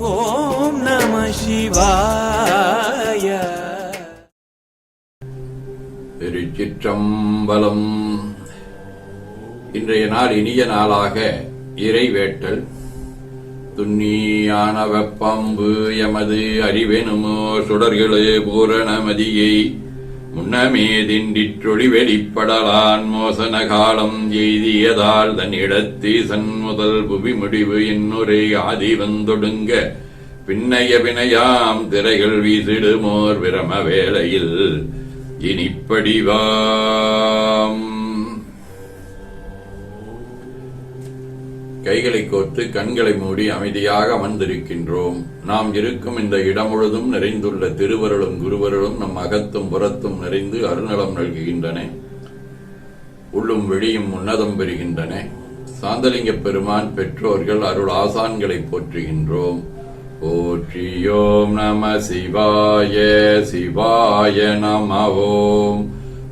ஓம் நம சிவாய. திருச்சிற்றம்பலம். இன்றைய நாள் இனிய நாளாக இறைவேட்டல். துண்ணியான வெப்பம்பு எமது அறிவெனுமோ சுடர்களே பூரணமதியை முன்னமே வெளிப்படலான் மோசன காலம் எய்தியதால் தன் தன்னிடத்து சன்முதல் புவி முடிவு என்னுரை ஆதி வந்தொடுங்க. பின்னைய பிணையாம் திரைகள் வீசிடுமோர் விரம வேளையில் இனிப்படிவாம். கைகளை கோர்த்து கண்களை மூடி அமைதியாக அமர்ந்திருக்கின்றோம். நாம் இருக்கும் இந்த இடம் முழுதும் நிறைந்துள்ள திருவருளும் குருவருளும் நம் அகத்தும் புறத்தும் நிறைந்து அருணலம் நல்குகின்றன. உள்ளும் வெளியும் உன்னதம் பெறுகின்றன. சாந்தலிங்க பெருமான் பெற்றோர்கள் அருள் ஆசான்களை போற்றுகின்றோம். போற்றியோம் நம சிவாய சிவாய நம ஓம்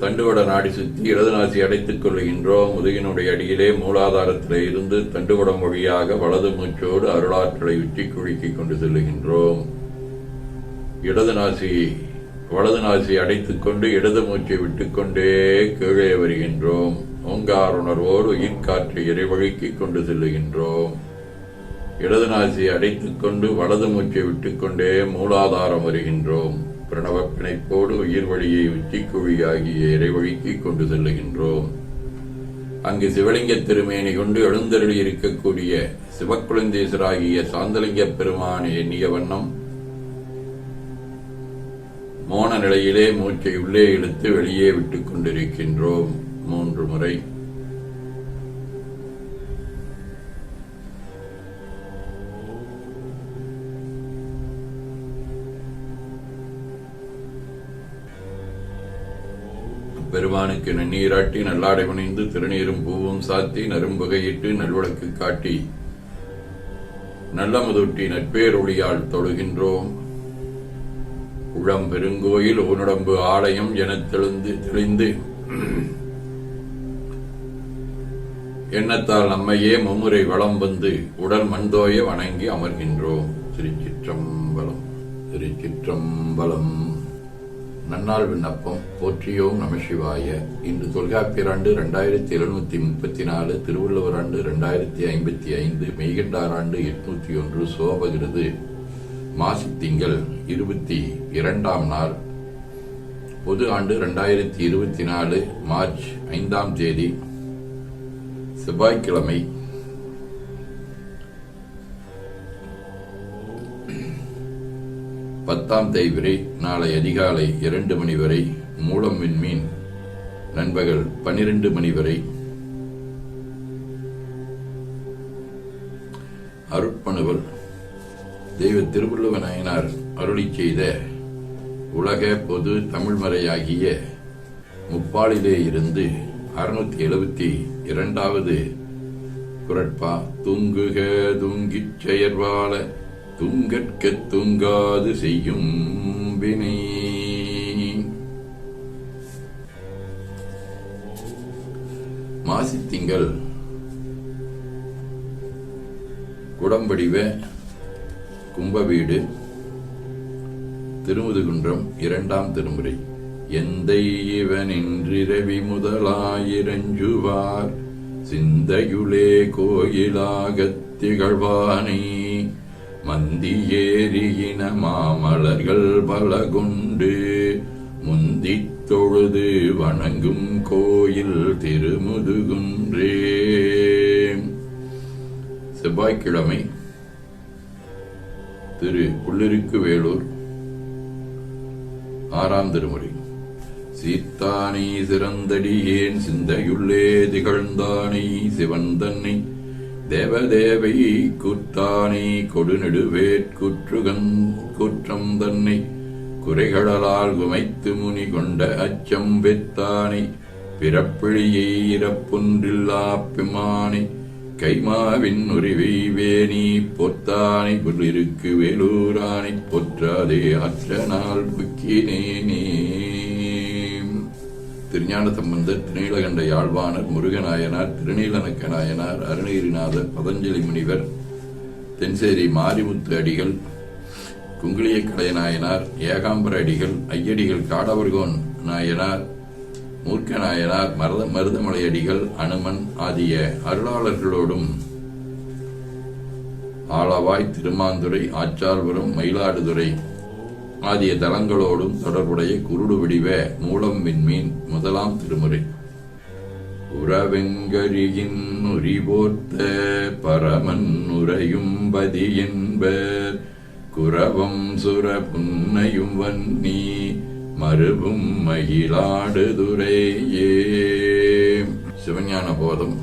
தண்டுவட நாடி சுற்றி இடது நாசி அடைத்துக் கொள்கின்றோம் முதுகினுடைய அடியிலே மூலாதாரத்திலே இருந்து தண்டுவடம் வழியாக வலது மூச்சோடு அருளாற்றலை உச்சி குழுக்கிக் கொண்டு செல்லுகின்றோம். இடது நாசி வலது நாசி அடைத்துக் கொண்டு இடது மூச்சை விட்டுக்கொண்டே கீழே வருகின்றோம். ஓங்கார் உணர்வோடு உயிர்காற்றை இறைவழுக்கிக் கொண்டு செல்லுகின்றோம். இடது நாசி அடைத்துக் கொண்டு வலது மூச்சை விட்டுக்கொண்டே மூலாதாரம் வருகின்றோம். பிரணவ பிணைப்போடு உயிர் வழியை உச்சிக்குழியாகிய இறைவழிக்கு கொண்டு செல்லுகின்றோம். அங்கு சிவலிங்க திருமேனி கொண்டு எழுந்தருளி இருக்கக்கூடிய சிவக்குழந்தேசராகிய சாந்தலிங்க பெருமானை எண்ணிய வண்ணம் மோன நிலையிலே மூச்சை உள்ளே இழுத்து வெளியே விட்டுக் கொண்டிருக்கின்றோம். மூன்று முறை. பெருமானுக்கு நன்னீராட்டி நல்லாடை புனைந்து திருநீரும் பூவும் சாத்தி நரும்புகையிட்டு நல்விளக்கு காட்டி நல்லமுதூட்டி நட்பேரொழியால் தொழுகின்றோம். உளம் பெருங்கோயில் ஊனுடம்பு ஆலயம் என தெளிந்து தெளிந்து எண்ணத்தால் நம்மையே மும்முறை வளம் வந்து உடல் மண்தோய வணங்கி அமர்கின்றோம். திருச்சிற்றம்பலம் திருச்சிற்றம்பலம். நன்னாள் விண்ணப்பம் போற்றியோம் நம சிவாய. இன்று தொல்காப்பியர் ஆண்டு ரெண்டாயிரத்தி எழுநூத்தி முப்பத்தி நாலு திருவள்ளுவர் ஆண்டு ரெண்டாயிரத்தி ஐம்பத்தி ஐந்து மெய்கண்டார் ஆண்டு எட்நூத்தி ஒன்று சோபகிருது. மாசி திங்கள் இருபத்தி இரண்டாம் நாள். பொது ஆண்டு ரெண்டாயிரத்தி இருபத்தி நாலு மார்ச் ஐந்தாம் தேதி. செவ்வாய்க்கிழமை பத்தாம் தேய்விரை நாளை அதிகாலை இரண்டு மணி வரை மூலம் விண்மீன் நண்பகல் பனிரெண்டு மணி வரை. அருட்பணுவல். தெய்வ திருவள்ளுவ நாயனார் அருளி செய்த உலக பொது தமிழ்மறையாகிய முப்பாளிலே இருந்து அறுநூத்தி எழுபத்தி இரண்டாவது குரட்பா துங்குக துங்கிச் செயற்பாள துங்கற்கத் துங்காது செய்யும் வினை. மாசித்திங்கள் குடம்படிவ கும்ப வீடு திருமுதுகுன்றம் இரண்டாம் திருமுறை. எந்தை இவனின்றிரவி முதலாயிரஞ்சுவார் சிந்தையுளே கோயிலாகத் திகழ்வானே. மந்தியேறியின மாமலர்கள் பல கொண்டு முந்தித் தொழுது வணங்கும் கோயில் திருமுதுகுன்றே. செவ்வாய்க்கிழமை திரு புள்ளிருக்கு வேலூர் ஆறாம் திருமுறை. சீத்தானை சிறந்தடியேன் சிந்தையுள்ளே திகழ்ந்தானை சிவன் தன்னை தேவதேவை குத்தானே கொடுநெடுவேற்குற்றுகன் குற்றம் தன்னை குறைகடலால் குமைத்து முனி கொண்ட அச்சம் பெத்தானை பிறப்பிழியை இறப்புன்றில்லா பிமானை கைமாவின் உரிவை வேணி பொத்தானை புல்லிருக்கு வேலூரானை பொற்றாதே அற்ற நாள் புக்கினேனே. திருஞான சம்பந்தர் திருநீலகண்ட யாழ்வாணர் முருகநாயனார் திருநீலனக்க நாயனார் அருணகிரிநாதர் பதஞ்சலி முனிவர் தென்சேரி மாரிமுத்து அடிகள் குங்குளிய கலைநாயனார் ஏகாம்பர அடிகள் ஐயடிகள் காடவர்கோன் நாயனார் மூர்க்க நாயனார் மருத மருதமலை அடிகள் அனுமன் ஆகிய அருளாளர்களோடும் ஆளவாய் திருமாந்துறை ஆச்சார்புரம் மயிலாடுதுறை ஆகிய தலங்களோடும் தொடர்புடைய குருடு வடிவ மூலம் விண்மீன் முதலாம் திருமுறை. உறவெங்கரியின் உரிபோர்த்த பரமன் உரையும் பதி என்பர் குரவம் சுர புன்னையும் வன்னி மறுபும் மகிழாடுதுரையே சிவஞான போதம்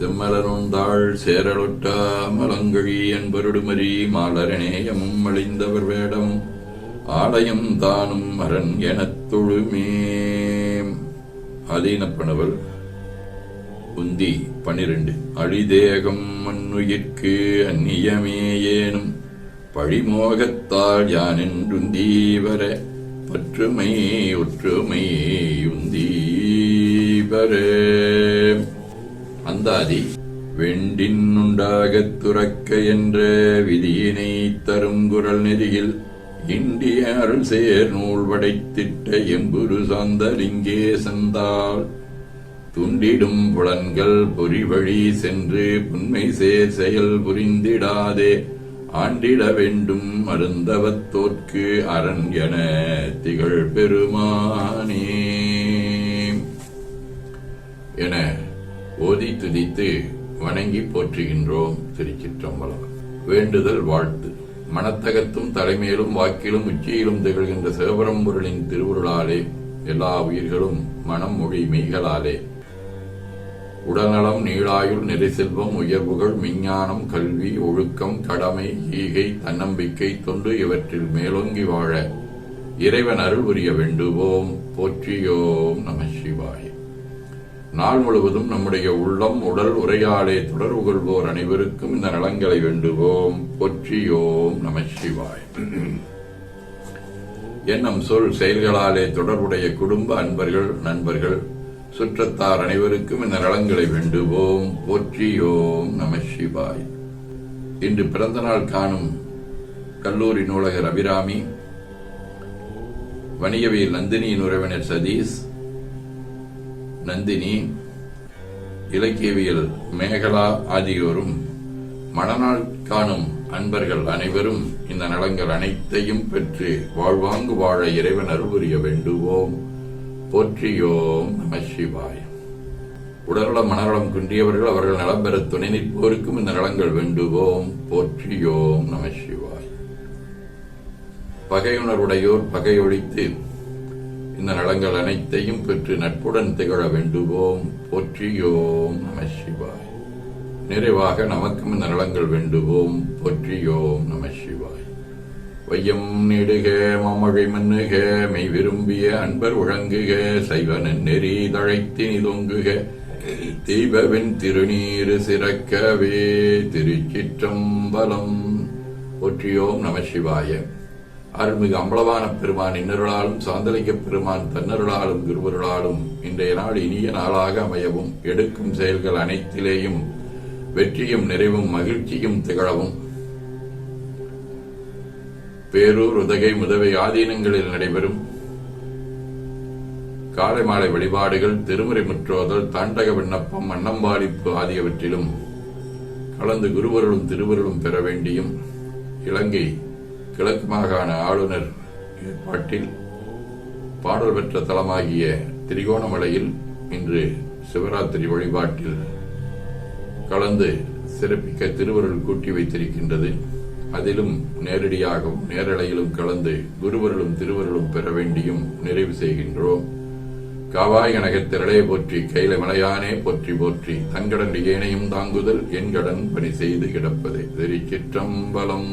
செம்மலருந்தாள் சேரலொட்டா மலங்கழி என்பருடுமரி மாலரணேயமும் அழிந்தவர் வேடம். ஆலயம் தானும் அரண் எனத் தொழுமேம் அதீனப்பனவள் உந்தி பனிரெண்டு அழிதேகம் மண்ணுயிர்க்கு அந்நியமே ஏனும். பழிமோகத்தால் யானென்றுந்தீவர பற்றுமை ஒற்றுமை உந்தீவர அந்தாதி வெண்டின் உண்டாகத் துறக்க என்ற விதியினை தரும் குரல் நெறியில் இந்திய அருள் சேர் நூல் படைத்திட்ட எம்புரு சாந்தலிங்கே சந்தால் துண்டிடும் புலன்கள் பொறிவழி சென்று புன்மை சேர் செயல் புரிந்திடாதே. ஆண்டிட வேண்டும் மருந்தவத்தோர்க்கு அரண் என திகழ் பெருமானே. என ஓதி துதித்து வணங்கி போற்றுகின்றோம் திருச்சிற்றம்பலம். வேண்டுதல் வாழ்த்து. மனத்தகத்தும் தலைமையிலும் வாக்கிலும் உச்சியிலும் திகழ்கின்ற சிவபரம்பொருளின் திருவுருளாலே எல்லா உயிர்களும் மனம் மொழி மெய்களாலே. உடல்நலம் நீளாயுள் நெறிசெல்வம் உயர்வுகள் விஞ்ஞானம் கல்வி ஒழுக்கம் கடமை ஈகை தன்னம்பிக்கை தொண்டு இவற்றில் மேலோங்கி வாழ இறைவன் அருள் புரிய வேண்டுவோம். போற்றியோம் நம சிவாய. நாள் முழுவதும் நம்முடைய உள்ளம் உடல் உரையாடே தொடர்பு கொள்வோர் அனைவருக்கும் இந்த நலங்களை வேண்டுவோம். பொற்றியோம் நம சிவாய். எண்ணம் சொல் செயல்களாலே தொடர்புடைய குடும்ப அன்பர்கள் நண்பர்கள் சுற்றத்தார் அனைவருக்கும் இந்த நலங்களை வேண்டுவோம். போற்றியோம் நம சிவாய். இன்று பிறந்த நாள் காணும் கல்லூரி நூலகர் அபிராமி வணிகவியல் நந்தினியின் உறவினர் சதீஷ் நந்தினி இலக்கியவியல் மேகலா ஆகியோரும் மணநாள் காணும் அன்பர்கள் அனைவரும் இந்த நலங்கள் அனைத்தையும் பெற்று வாழ்வாங்கு வாழ இறைவன் அருள்புரிய வேண்டுவோம். போற்றியோம் நம சிவாய். உடல்நலம் மனநலம் குன்றியவர்கள் அவர்கள் நலம் பெற துணை நிற்போருக்கும் இந்த நலங்கள் வேண்டுவோம். போற்றியோம் நம சிவாய். பகையுணர்வுடையோர் பகையொழித்து இந்த நலங்கள் அனைத்தையும் பெற்று நட்புடன் திகழ வேண்டுவோம். போற்றியோம் நம சிவாய். நிறைவாக நமக்கும் இந்த நலங்கள் வேண்டுவோம். போற்றியோம் நம சிவாய். வையம் நெடுக மாமழை மன்னுக மெய் விரும்பிய அன்பர் உழங்குக சைவ நெறி தழைத்தினி தொங்குக தீபவின் திருநீறு சிறக்கவே திருச்சிற்றம்பலம். போற்றியோம் நம சிவாய. அருள்மிகு அம்பலவான பெருமான் இன்னருளாலும் சாந்தலிக்க பெருமான் தன்னருளாலும் குருவருளாலும் இன்றைய நாள் இனிய நாளாக அமையவும் எடுக்கும் செயல்கள் அனைத்திலேயும் வெற்றியும் நிறைவும் மகிழ்ச்சியும் திகழவும். பேரூர் உதகை முதவை ஆதீனங்களில் நடைபெறும் காலை மாலை வழிபாடுகள் திருமுறை முற்றோதல் தாண்டக விண்ணப்பம் அன்னம்பாடிப்பு ஆகியவற்றிலும் கலந்து குருவருளும் திருவருளும் பெற வேண்டியும் இலங்கை கிழக்கு மாகாண ஆளுநர் ஏற்பாட்டில் பாடல் பெற்ற தலமாகிய திரிகோணமலையில் இன்று சிவராத்திரி வழிபாட்டில் கலந்து சிறப்பிக்க திருவருள் கூட்டி வைத்திருக்கின்றது. அதிலும் நேரடியாகவும் நேரலையிலும் கலந்து குருவருளும் திருவருளும் பெற வேண்டியும் நிறைவு செய்கின்றோம். காவாய் கனகத்திரளே போற்றி கைல மலையானே போற்றி போற்றி தங்கடன் ஏனையும் தாங்குதல் என் கடன் பணி செய்து கிடப்பது. திருச்சிற்றம்பலம்.